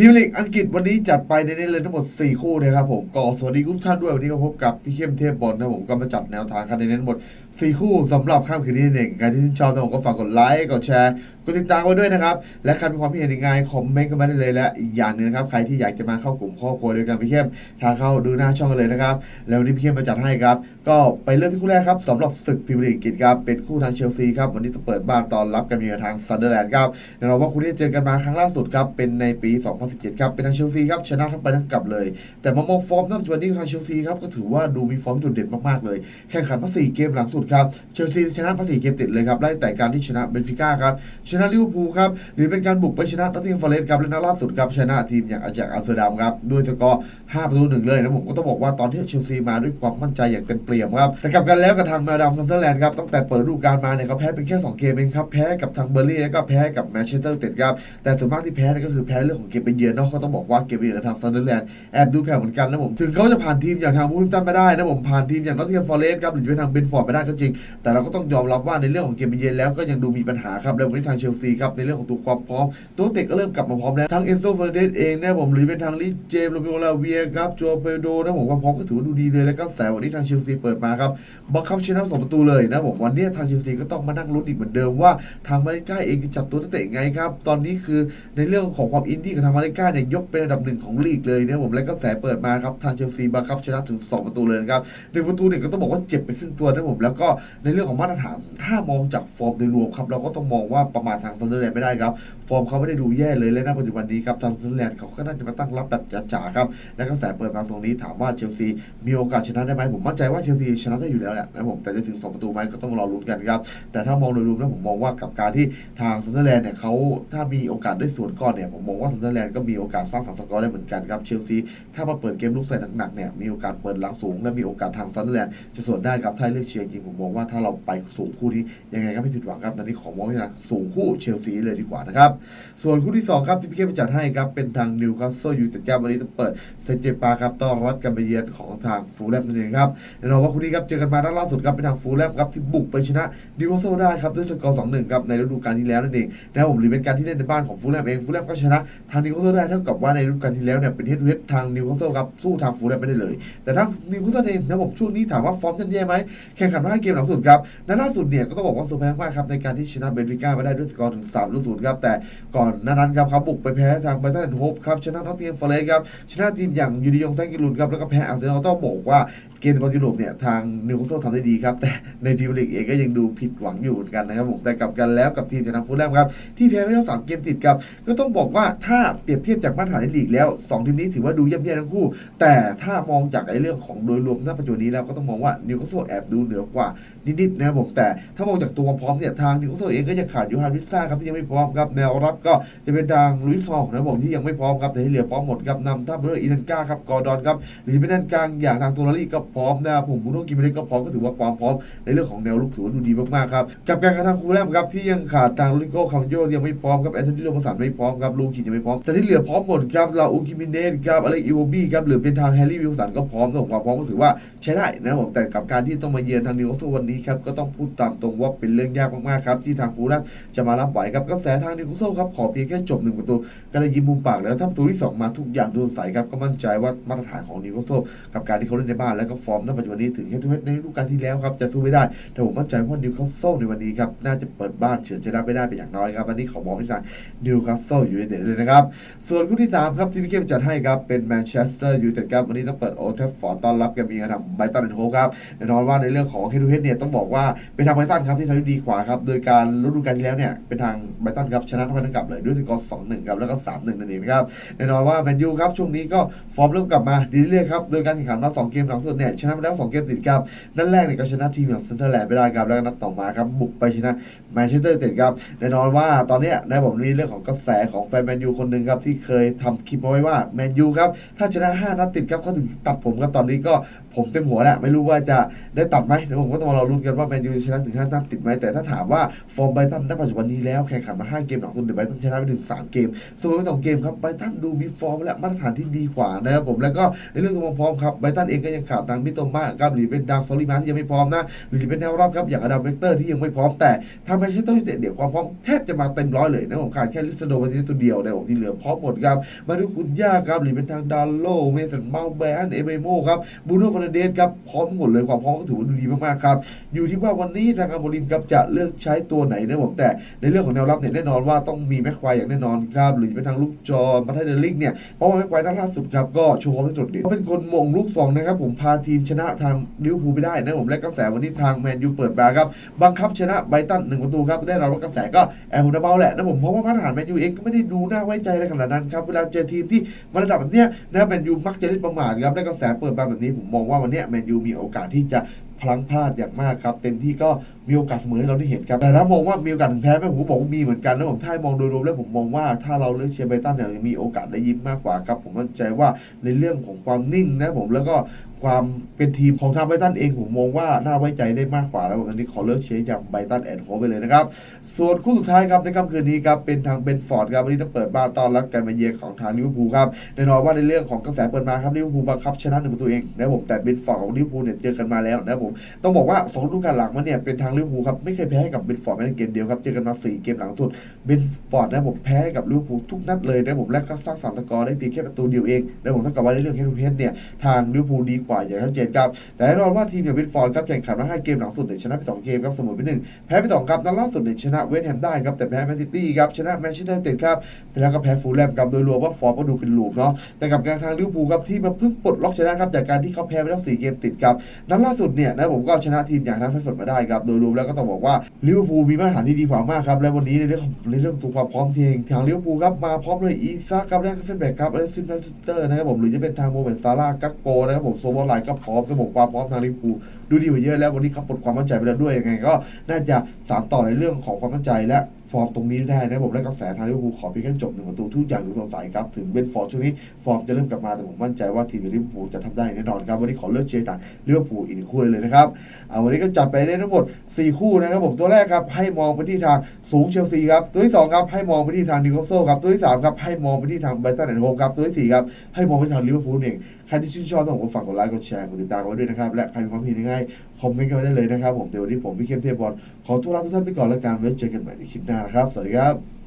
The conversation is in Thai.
พรีเมียร์ลีกอังกฤษวันนี้จัดไปในนี้เลยทั้งหมด 4 คู่นะครับผมก็สวัสดีทุกท่านด้วยวันนี้ก็พบกับพี่เข้มเทพบอลนะผมก็มาจัดแนวทางกันในนี้ทั้งหมด 4 คู่สำหรับค่ำคืนนี้นั่นเองใครที่ชื่นชอบนะผมก็ฝากกดไลค์กดแชร์กดติดตามไว้ด้วยนะครับ และใครมีความคิดเห็นยังไงคอมเมนต์กันมาได้เลยและอีกอย่างหนึงนะครับใครที่อยากจะมาเข้ากลุ่มครอบครัวด้วยกันพี่เข้มทางเข้าดูหน้าช่องกันเลยนะครับแล้ววันนี้พี่เข้มมาจัดให้ครับก็ไปเริ่มที่คู่แรกครับสำหรับศึกพรีเมียร์ลีกอังกฤษครับเป็นคู่ทางเชลซีครับวันนี้จะเปิดบ้านตอนรับกันเยือนทางซันเดอร์แลนด์ครับแน่นอนว่าคู่นี้เจอกันมาครั้งล่าสุดครับเป็นในปี2017ครับเป็นทางเชลซีครับชนะทั้งไปทั้งกลับเลย แต่มามองฟอร์มณปัจจุบันนี้ทางเชลซีครับก็ถือว่าดูมีฟอร์มที่โดดเด่นมากๆเลยแข่งขันมา4เกมหลังสุดครับเชลซีชนะมา4เกมติดเลยครับไล่แต่การที่ชนะเบนฟิก้าครับชนะลิเวอร์พูลครับหรือเป็นการบุกไปชนะนอตติงแฮมฟอเรสต์ครับและนัดล่าสุดครับชนะทีมอย่างอาจากอัมสเตอร์ดัมครับด้วยสกอร์5ประตูหนึ่งเลยนะผมก็ต้องบอกว่าตอนที่เชลซีมาด้วยความมั่นใจอย่างเต็มเปี่ยมครับแต่กลับกันแล้วกับทางมาดามซันเดอร์แลนด์ครับตั้งแต่เปิดฤดูกาลมาเนี่ยเขาแพ้เป็นแค่ 2 เกมเองครับแพ้กับทางเบอร์ลี่แล้วก็แพ้กับแมนเชสเตอร์เต็ดครับแต่ส่วนมากที่แพ้เนี่ยก็คือแพ้เรื่องของเกมไปเยือนเนาะก็ต้องบอกว่าเกมไปเยือนกับทางซันเดอร์แลนด์แอบดูแผ่วเหมือนกันนะผมถึงเขาจะผ่านทีมอย่างทางวูฟตันมาได้นะผมผ่านทีมอย่างนอตติงแฮมฟอร์เรสต์ครับหรือจะเป็นทางเบนฟอร์ดมาได้ก็จริง แต่เราก็ต้องยอมรับว่าในเรื่องของเกมเยือนแล้วก็ยังดูมีปัญหาครับแล้ววันนี้ทางเชลซีครับในเรื่องของตัวความพร้อม ตัวเตะก็เริ่มกลับมาพร้อมแล้วทั้งเอนโซเฟอร์เดสเองนี่ยผมหรือเป็นทางลิเจมส์โรเมโอลาเวียครับจัวเปโดนะผมคว่าพร้อมก็ถือว่าดูดีเลยแล้วก็แสวันนี้ทางเชลซีเปิดมาครับบังคับชนะสองประตูเลยนะผมวันนี้ทางเชลซีก็ต้องมานั่งลุ้นอีกเหมือนเดิมว่าทางมาริก้าเองจะจัดตัวนักเตะไงครับตอนนี้คือในเรื่องของความอินดี้กับทางมาริก้าเนี่ยยกเป็นอันดับหนึ่งของลีกเลยนะผมแล้วก็แสเปิดมาครับทางเชลซีบังคับชนะถึงสองประตูเลยนะครับหนึ่งประตูเนี่ยก็ต้องบอกว่าเจ็บไปครึ่งตัวนะผมแล้วก็ในเรื่องของมาตรฐานถ้ามองจากฟอร์มโดยรวมครับเราก็ต้องมองว่าประมาททางซันเดอร์แลนด์ไม่ได้ครับฟอร์มเขาไม่ได้ดูแย่เลยและณปัจจุบันนี้ครับทางซันเดอร์แลนด์เขาก็น่าจะมาตั้งรับแบบจ๋าๆครับและกระแสเปิดมาตรงนี้ถามว่าเชลซีมีโอกาสชนะได้ไหมผมมั่นใจว่าเชลซีชนะได้อยู่แล้วแหละนะผมแต่จะถึง 2 ประตูไหมก็ต้องรอลุ้นกันครับแต่ถ้ามองโดยรวมแล้วผมมองว่ากับการที่ทางซันเดอร์แลนด์เนี่ยเขาถ้ามีโอกาสได้สวนก่อนเนี่ยผมมองว่าซันเดอร์แลนดก็มีโอกาสสร้างสรรค์สกอร์ได้เหมือนกันครับเชลซีถ้ามาเปิดเกมลุกใส่หนักๆเนี่ยมีโอกาสเปิดหลังสูง และมีโอกาสทางซันเดอร์แลนด์จะสวนได้ครับถ้าเลือกเชียร์จริงผมมองว่าถ้าเราไปสูงคู่นี้ยังไงก็ไม่ผิดหวังครับตอนนี้ขอมองที่นะสูงคู่เชลซีเลยดีกว่านะครับส่วนคู่ที่2ครับที่พี่เข้มจัดให้ครับเป็นทางนิวคาสเซิลยูไนเต็ดครับวันนี้จะเปิดเซนเจปาครับต้อนรับการไปเยือนของทางฟูลแลมนั่นเองครับแน่นอนว่าคู่นี้ครับเจอกันมานัดล่าสุดครับเป็นทางฟูลแลมครับที่บุกไปชนะนิวคาสเซิลได้ครับด้วยสกอร์2-1ครับในฤดูกาลที่แล้วนั่นเองนะครับผมหรือเป็นการที่เล่นในบ้านของฟูลแลมเองฟูลแลมก็ชนะทางนิวคาสเซิลได้เท่ากับว่าในฤดูกาลที่แล้วเนี่ยเป็นเฮดเฮดทางนิวคาสเซิลครับสู้ทางฟูลแลมไม่ได้เลย แต่ทานิวคาสเซิลเองนะผมช่วงนี้ถามว่าฟอร์มย่ำแย่ไหมแข่งขันมาห้าเกมหลังสุดครับนัดล่าสุดเนี่ยก็ต้องบอกว่าเซอร์ไพรส์มากครับในการที่ชนะเบนฟิก้ามาได้ด้วยสกอร์ถึง3ลูกศูนย์ครับแต่ก่อนหน้านั้นครับเขาบุกไปแพ้ทางไบรตันโฮปครับชนะนอตติงแฮมฟอเรสต์ครับชนะทีมอย่างยูนิยองแซงกิลุนครับแล้วก็แพ้อาร์เซนอลต้องบอกว่าเกมบอลยุโรปเนี่ยทางนิวคาสเซิลทำได้ดีครับแต่ในพรีเมียร์ลีกเองก็ยังดูผิดหวังอยู่เหมือนกันนะครับผมแต่กลับกันแล้วกับทีมจากทางฟูลแลมครับที่แพ้ไปแล้วสามเกมติดครับก็ต้องบอกว่าถ้าเปรียบเทียบจากมาตรฐานในลีกแล้วสองทีมนี้ถือว่าดูย่ำแย่ทั้งคู่ แต่ถ้ามองจากไอ้เรื่องของโดยรวมณปัจจุบันนี้แล้วก็ต้องมองว่านิวคาสเซิลแอบดูเหนือกว่านิดๆนะครับผมแต่ถ้ามองจากตัวความพร้อมเนี่ยทางนิวคาสเซิลเองก็ยังขาดยูฮานวิซ่าครับที่ยังไม่พร้อมครับแนวรับก็จะเป็นทางลุยส์ฟองนะครับผมที่ยังไม่พร้อมครับแต่ที่เหลือพร้อมหมดครับนำทัพเบอร์อีนันก้าครับกอร์ดอนครับหรือเป็นด้านกลางอย่างทางตัวลารี่ก็พร้อมนะครับผมบูโน่กิมเมเล็กก็พร้อมก็ถือว่าความพร้อมในเรื่องของแนวลุกถือว่าดูดีมากๆครับกับการกระทำคูแรมครับที่ยังขาดทางลูริโก้คาโยยังไม่พร้อมครับแอนโทนีโรมสันไม่พร้อมครับลูคินยังไม่พร้อมแต่ที่เหลือพร้อมหมดครับลาอูกิมินเนสครับอะไรอีโวบี้ครับหรือเป็นทางแฮร์รี่วิลสันก็พร้อมส่งความพร้อมก็ถือว่าใช้ได้นะผมแต่กับการที่ต้องมาเยือนทางนิวคาสเซิลวันนี้ครับก็ต้องพูดตามตรงว่าเป็นเรื่องยากมากๆครับที่ทางฟูลแลมจะมารับไหวครับกระแสทางนิวคาสเซิลครับขอเพียงแค่จบหนึ่งประตูก็ได้ยิ้มมุมปากแล้วถ้าประตูที่สองมาทุกอย่างดูใสครับก็มั่นใจว่ามาตรฐานของนิวคาสเซิลกับการที่เขาเล่นในบ้านแล้วก็ฟอร์มณปัจจุบันนี้ถึงแค่ทุกเม็ดในฤดูกาลที่แล้วครับจะสู้ไม่ได้ แต่ผมมั่นใจว่านิวคาสเซิลในวันนี้ครับน่าจะเปิดบ้านเฉือนชนะไม่ได้เป็นอย่างน้อยครับวันนี้ขอมองที่ทางนิวคาสเซิลอยู่ในเด็ดเลยนะครับส่วนคู่ที่ 3 ครับที่พี่เข้มจัดให้ครับ เป็นแมนเชสเตอร์ยูไนเต็ดครับ วันนี้ต้องเปิดโอเทฟฟอร์ดต้อนรับแกมีกันทางไบตันแอนโฮครับแน่นอนว่าในเรื่องของเฮดูเฮดเนี่ยต้องบอกว่าเป็นทางไบตันครับที่ทำได้ดีกว่าครับ โดยการฤดูกาลที่แล้วเนี่ยเป็นทางไบตันครับชนะทั้งไปทั้งกลับเลยด้วยสกอร์สองหนึ่งครับแล้วก็สามหนึ่งนั่นเองครับแน่นอนว่าแมนยูครับช่วงนี้ก็ฟอร์มเริ่มกลับมาดีเรื่อยครับโดยการแข่งขันมาสองเกมหลังสุดเนี่ยชนะมาแล้วสองเกมติดครับนัดแรกเนี่ยก็ชนะทีมอย่างเซนเตอร์แลนด์ไปได้ครับแล้วก็นัดต่อมาครับบุกไปชนะแมนเชสเตอร์ยูไนเต็ดครับแน่นอนว่าตอนนี้ยนผมมีเรื่องของกระแสของแฟนแมนยูคนหนึ่งครับที่เคยทำคลิปเอาไว้ว่าแมนยูครับถ้าชนะ5นัดติดครับเขาถึงตัดผมครับตอนนี้ก็ผมเต็มหัวแหล้วไม่รู้ว่าจะได้ตัดไหมเดี๋ยวผมก็ต้องมารอลุ้นกันว่าแมนยูชนะถึง5นัดติดไหมแต่ถ้าถามว่าฟอร์มไบตันณปัจจุบันนี้แล้วแข่งขันมา5เกมหลังสุดเดี๋ยวไบตันชนะไปถึง3เกมเสมอไปสองเกมครับไบตันดูมีฟอร์มและมาตรฐานที่ดีกว่านะครับผมแล้วก็ในเรื่องของความพร้อมครับไบตันเองก็ยังขาดทางมิโตมะครับหรือเป็นทางซอลิมานที่ยังไม่พร้อมนะหรือเป็นแนวรับครับอย่างอดัมเวกเตอร์ที่ยังไม่พร้อมแต่ทางแมนเชสเตอร์ยูไนเต็ดเดี๋ยวความพร้อมแทบจะมาเต็มร้อยเลยนะผมขาดแค่ลิสโดวันนี้ตัวเดียวนผมที่เหลือพรอมหมดครับ มาดูคุณย่าครับหรือเป็นทางดาโลเมสันเมาแบนเอเบโมครับบูโน่ฟาร์นเดสครับพร้อมหมดเลยความพร้อมก็ถือว่าดูดีมากๆครับ อยู่ที่ว่าวันนี้ทางอาโมริมครับจะเลือกใช้ตัวไหนนะผมแต่ในเรื่องของแนวรับเนี่ยแน่นอนว่าต้องมีแม็กควายอย่างแน่นอนครับหรือจะเป็นทางลูกจอมาไทเดลิกเนี่ยเพราะว่าแม็กควายนัดล่าสุดครับก็โชว์ความโดดเด่นเขาเป็นคนมงลูกสองนะครับผมพาทีมชนะทางลิเวอร์พูลไปได้นะผมและกระแสวันนี้ทางแมนยูเปิดมาครับบังคับชนะไบตันหนึ่งประตูครับได้รับว่ากระแสก็แอบหุ่นเบาแหละนะผมเพราะว่ามาตรฐานแมนยูเองก็ไม่ได้ดูน่าไว้ใจอะไรขนาดนั้นครับเวลาเจอทีมที่มาระดับแบบเนี้ยนะแมนยูมักจะเล่นประมาทครับและกระแสเปิดมาแบบนี้ผมมองว่าวันเนี้ยแมนยูมีโอกาสที่จะพลังพลาดอย่างมากครับ เต็มที่ก็มีโอกาสเสมอให้เราได้เห็นครับ แต่ถ้ามองว่ามีโอกาสแพ้ไหมผมก็บอกว่ามีเหมือนกันนะผมถ้ามองโดยรวมแล้วผมมองว่าถ้าเราเลือกเชียร์ไบตันเนี่ยมีโอกาสได้ยิ้มมากกว่าครับผมมั่นใจว่าในเรื่องของความนิ่งนะผมแล้วก็ ความเป็นทีมของทางไบตันเองผมมองว่าน่าไว้ใจได้มากกว่าแล้ววันนี้ขอเลือกเชียร์อย่างไบตันแอนด์โฮไปเลยนะครับ ส่วนคู่สุดท้ายครับในค่ำคืนนี้ครับเป็นทางเบนฟอร์ดครับวันนี้ต้องเปิดบ้านต้อนรับการมาเยือนของทางลิเวอร์พูลครับแน่นอนว่าในเรื่องของกระแสเปิดมาครับลิเวอร์พูลบังคับชนะหนึ่งประตูเองนะผมแต่เบนฟอร์ดของลิเวอร์พูลเนี่ยเจอกันมาแล้วนะผมต้องบอกว่าสองฤดูกาลหลังมาเนี่ยเป็นทางลิเวอร์พูลครับไม่เคยแพ้ให้กับเบนฟอร์ดแม้แต่เกมเดียวครับเจอกันมาสี่เกมหลังสุดเบนฟอร์ดนะผมแพ้ให้กับลิเวอร์พูลทุกนัดเลยนะผมและก็สร้างสรรค์สกอร์ได้เพียงแค่ประตูเดียวเองนะผมเท่ากับว่าในเรื่องเฮดทูเฮดเนี่ยทางลิเวอร์พูลดีกว่าอย่างชัดเจนครับ แต่แน่นอนว่าทีมอย่างเบนฟอร์ดครับแข่งขันมาห้าเกมหลังสุดเนี่ยชนะไปสองเกมครับเสมอไปหนึ่งแพ้ไปสองครับนัดล่าสุดเนี่ยชนะเวสต์แฮมได้ครับแต่แพ้แมนซิตี้ครับชนะแมนเชสเตอร์ยูไนเต็ดครับแล้วก็แพ้ฟูลแลมครับโดยรวมว่าฟอร์มก็ดูเป็นลูปเนาะแต่กับการทางลิเวอร์พูลครับที่มาเพิ่งปลดล็อกชนะครับจากการที่เขาแพ้ไปแล้วสี่เกมติดครับนัดล่าสุดเนี่ยนะผมก็ชนะทีมอย่างนั้นทั้งสดมาได้ครับโดยรวมแล้วก็ต้องบอกว่าลิเวอร์พูลมีมาตรฐานที่ดีกว่ามากครับและวันนี้ในเรื่องของในเรื่องตัวความพร้อมทีมทางลิเวอร์พูลครับมาพร้อมเลยอีซ่าครับแรกเฟนแบกครับและซิมแมนสเตอร์นะครับผมหรือจะเป็นทางโมเมนต์ซาร่ากักโกนะครับผมโซบอลไลน์ก็พร้อมระบบความพร้อมทางลิฟูดูดีกว่าเยอะแล้ววันนี้เขาปลดความมั่นใจไปแล้วด้วยยังไงก็น่าจะสานต่อในเรื่องของความมั่นใจและ ฟอร์มตรงนี้ได้นะผมและกระแสทางลิเวอร์พูลขอเพียงแค่จบหนึ่งประตูทุกอย่างดูสดใสครับ ถึงเบนฟอร์ดช่วงนี้ฟอร์มจะเริ่มกลับมาแต่ผมมั่นใจว่าทีมลิเวอร์พูลจะทำได้แน่นอนครับ วันนี้ขอเลือกเชียร์ทางลิเวอร์พูลอีกคู่เลยนะครับเอาวันนี้ก็จัดไปได้ทั้งหมด 4 คู่นะครับผมตัวแรกครับให้มองไปที่ทางสูงเชลซีครับตัวที่2ครับให้มองไปที่ทางนิวคาสเซิลครับตัวที่3ครับให้มองไปที่ทางไบรตันแอนด์โฮมครับตัวที่4ครับให้มองไปทางลิเวอร์พูลเองใครที่ชื่นชอบต้องผมฝากกดไลค์กดแชร์กดติดตามกันไว้ด้วยนะครับและใครมีความคิดเห็นยังไงคอมเมนต์กันไว้ได้เลยนะครับผมเดี๋ยววันนี้ผมพี่เข้มเทพบอลขอตัวลาทุกท่านไปก่อนแล้วกันไว้เจอกันใหม่ในคลิปหน้านะครับ สวัสดีครับ